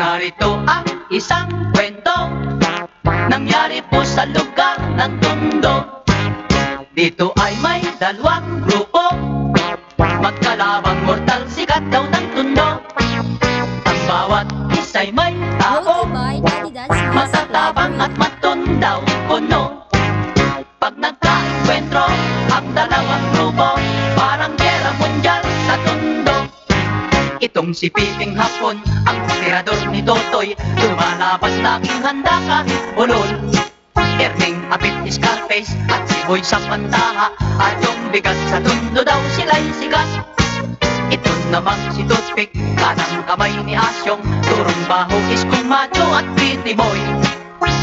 Narito ang isang kwento. Nangyari po sa lugar ng Tondo Dito ay may dalawang grupo. Magkalabang mortal sikat daw ng Tondo Ang bawat isa'y may tao. Matatabang at matundaw puno. Pag nagkaenkwentro ang dalawang Itong si Piping Hapon, ang tirador ni Totoy Lumalaban laging handa kahit bulol Erning Apit Scarface at si Boy sa pantaha At yung bigat sa tundo daw sila'y sigat ito namang si Toothpick, kanang kamay ni Asyong Turong baho is kung macho at pretty boy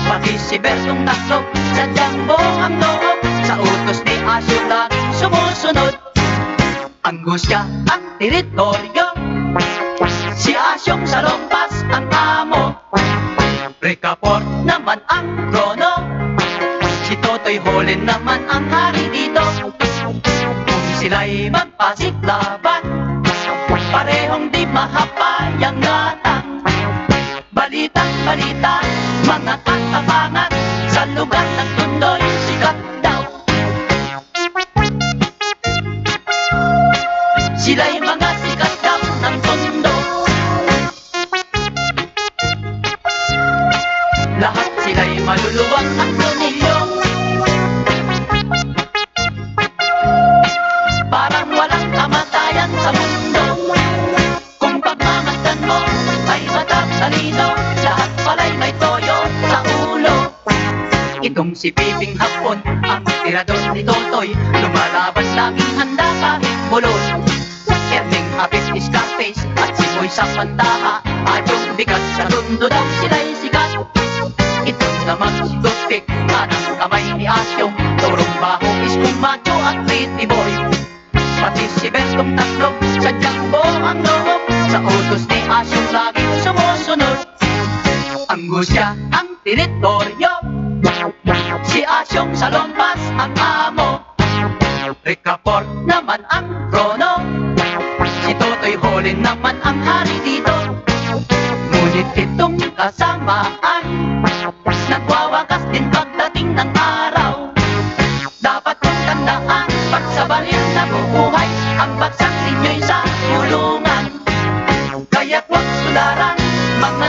Pati si Bertong Taklog, sadyang buong ang loob Sa utos ni Asyong laging sumusunod. Ang gusya, ang teritoryo Si Asyong sa lompas, ang amo. Recaport naman ang krono Si Totoy Holin naman ang hari dito. Kung sila'y magpasiklaban Parehong di mahapayang gatang Balitang balita, mga katapangan Sa lugar ng tundoy, sikat at tunilyo Parang walang kamatayan sa mundo. Kung pagmamasdan mo ay matatalino Lahat pala'y may toyo sa ulo Itong si Piping Hapon, ang tirador ni Totoy Lumalaban laging handa kahit bulol Erning Apit ni Scarface at si Boy sa pantaha At yung bigat sa tundo daw sila'y sikat si Toothpick, kanang kamay ni Asyong Turong baho is kung macho at pretty boy Pati si Bertong Taklog, sadyang buong ang loob Sa utos ni Asyong laging sumusunod Ang gusya, ang teritoryo Si Asyong sa lompas, ang amo. Recaport naman ang krono Si Totoy Holin naman ang hari dito. Ngunit itong kasamaan Nagwawakas din pagdating ng araw. Dapat kong tandaan Pag sa baril nabubuhay Ang bagsak ninyo'y sa kulungan. Kaya't huwag tularan Mga